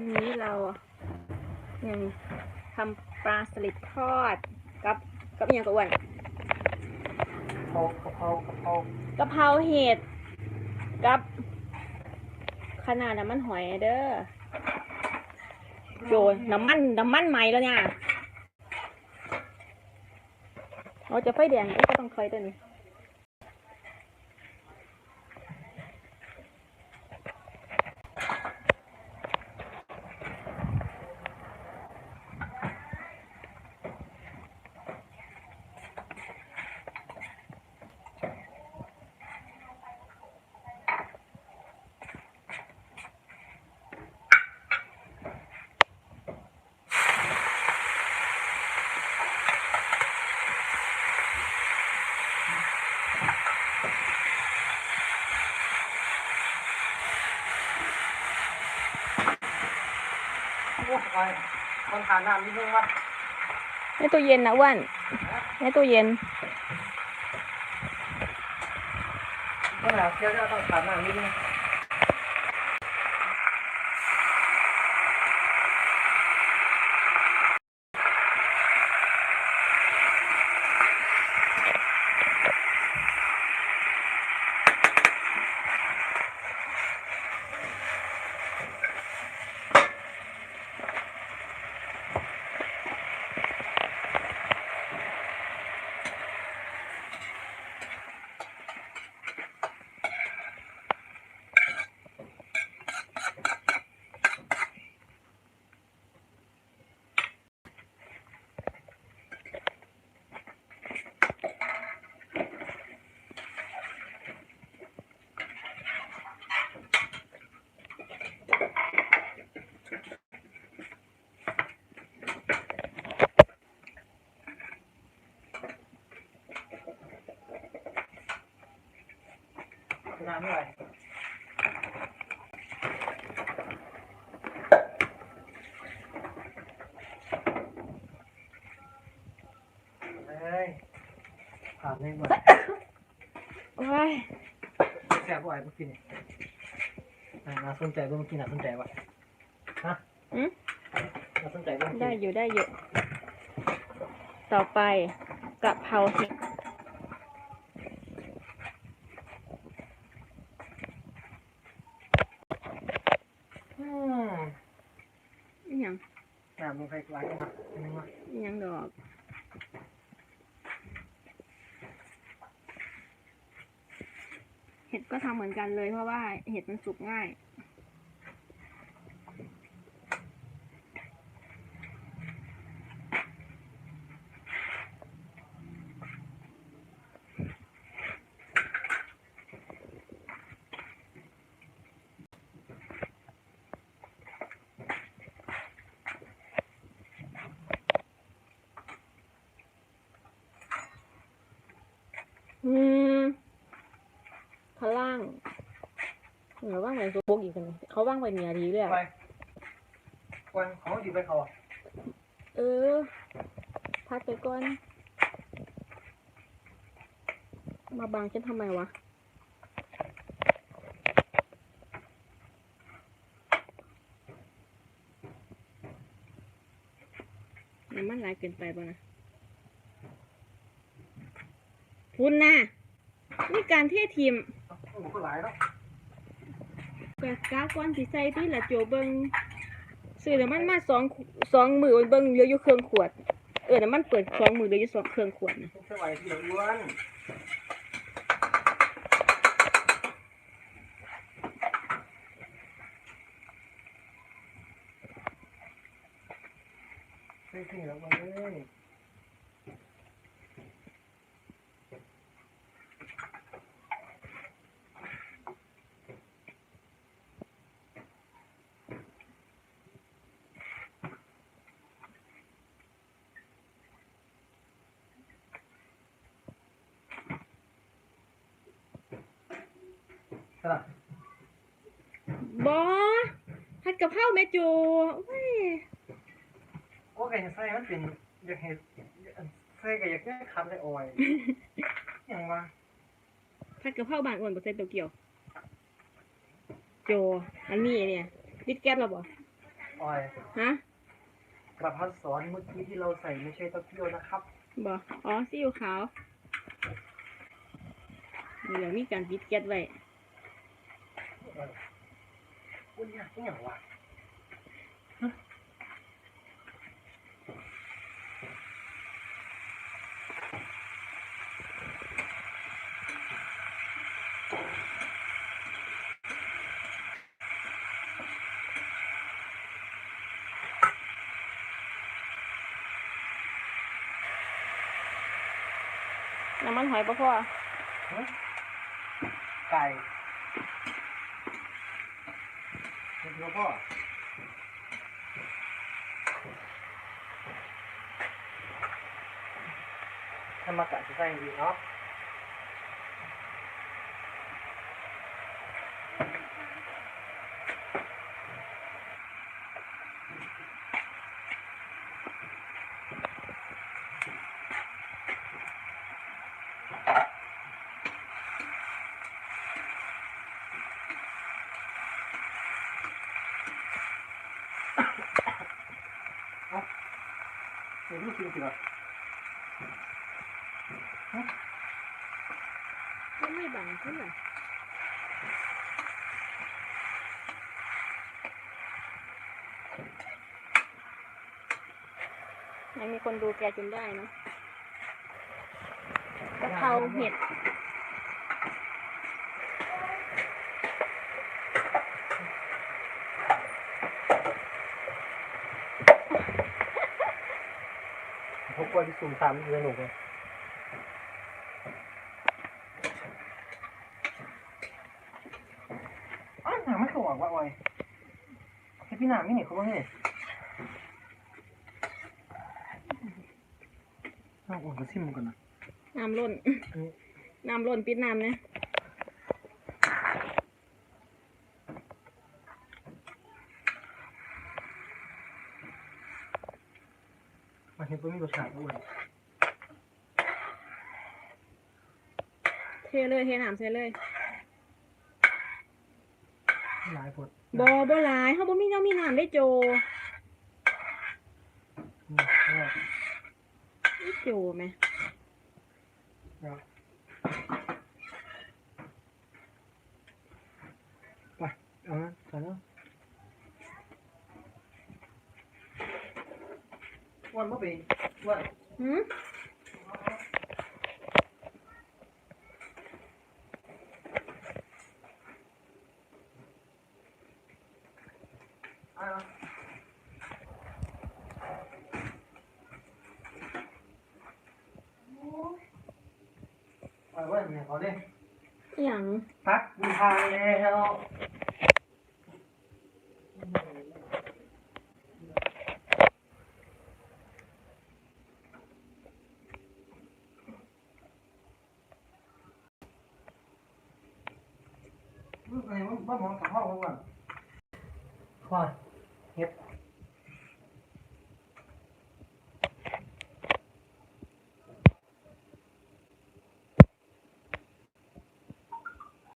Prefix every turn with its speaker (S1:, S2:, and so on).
S1: วันนี้เราเนี่ยนี่ทำปลาสลิดทอดกับกับอหย่างกับอ้วน
S2: กะเพรากะเพรากะเพรากะ
S1: เพราเห็ดกับขนาดน้ำมันหอยเด้อโยนน้ำมันน้ำมันไหมแล้วเนี่ยเราจะไฟแดงก็ต้องคอยตัวนี้
S2: โอ้ยคนทานน้ำนิดนึงวะ
S1: ในตู้เย็นนะอ้วนในตู้เย็น
S2: ก็แล้วเดี๋ยวเราต้องทานน้ำนิดนึง น้ำเท่าไหร่เฮ้ยผ่านเลยว่ะ
S1: โอ้ย
S2: แซ่บว่ะไอ้เมื่อกี้นี่อ่าน่าสนใจเมื่อกี้น่าสนใจว่ะฮะ
S1: อืม
S2: น่าสนใจเมื่อกี้
S1: ได้อยู่ได้อยู่ ต่อไปกะเพราเห็ด
S2: อืม
S1: อหย่าง
S2: น้ำมัน ไฟกลางนนไหมวะ
S1: ยังดอกเห็ดก็ทำเหมือนกันเลยเพราะว่าเห็ดมันสุกง่าย อืมข้างล่าง เหนือว่างไว้ซุกอีกคนเขาว่างไว้เหนือดีเลย
S2: ไป
S1: อะ
S2: วันของดีไปเขาอะ
S1: เออพัดไปก่อน มาบังฉันทำไมวะน้ำมันหลายเกินไปป่ะนะคุณนะนี่การเททีม
S2: โอ้โหก็หลายแล้ว
S1: เกิดกาก้อนสีใส่ที่ละโจเบิงซื้อน้ำมันมาสองสองมือเบิงเหลืออยู่เครื่องขวด เออน้ำมันเปิดสองมือเหลืออยู่สองเครื่องขวดนะ
S2: ทุกสวัยที่เราอ้วนเฮ้ยถึงแล้วมาเลยใช่ปะ
S1: บอผัดกะเพราแม่จูเว้ย
S2: โอ้ไก่ใส่มันเป็นอยากเห็นใส่ไก่อยากได้คันได้ออยอย่างวะ
S1: ผัดกะเพราบ้านอ้วนบ่ใส่เต้าเกียว โจ อันนี้เนี่ยปิดแก๊สแล้วบ่
S2: ออย
S1: ฮะ
S2: ประพัดสอนเมื่อกี้ที่เราใส่ไม่ใช่เต้าเจี้ยวนะครับ
S1: บ่อ๋อซีอิ๊วขาวนี่เดี๋ยวมีการปิดแก๊สไว้
S2: อุ้ยเนี่ยนี่อย่างวะ
S1: น้ำมันหอยปะพ่อ
S2: ไก่เห็นแล้วพ่อถ้ามากะจะใส่ดีเนาะ ยวลูกกินสิครับ
S1: ก็ไม่บังเท่าไหร่ยังมีคนดูแกจนได้เนาะกะเพราเห็ด
S2: ผมกลัวที่สูงสามสนุกเลยอ้าวหนาไม่เขาหวังว่าออยแค่พี่หนาไม่เห็นเขาบ้างเนี่ยเอาอุ่นก็ซิมมันก่อนนะ
S1: น้ำล้น
S2: อันนี้
S1: น้ำล้นปิดน้ำนะ
S2: มันเห็นตัวมีรสชาติด้วย
S1: เทเลยเทน้ำใส่เลย
S2: หลายผล
S1: บอบหลายเขาบ่มีน้ำมีน้ำได้โจ
S2: นี่นี่
S1: ได้โจไหม
S2: เอาไปเอานะใส่แล้ว วันเมื่อปีวัน
S1: หืม
S2: อ่าเอาไว้เนี่ยเอาดิ
S1: อหย่าง
S2: ตักมีทางแล้ว อะไรวะบ้ามองกับห้องมันพ่อเฮ็ด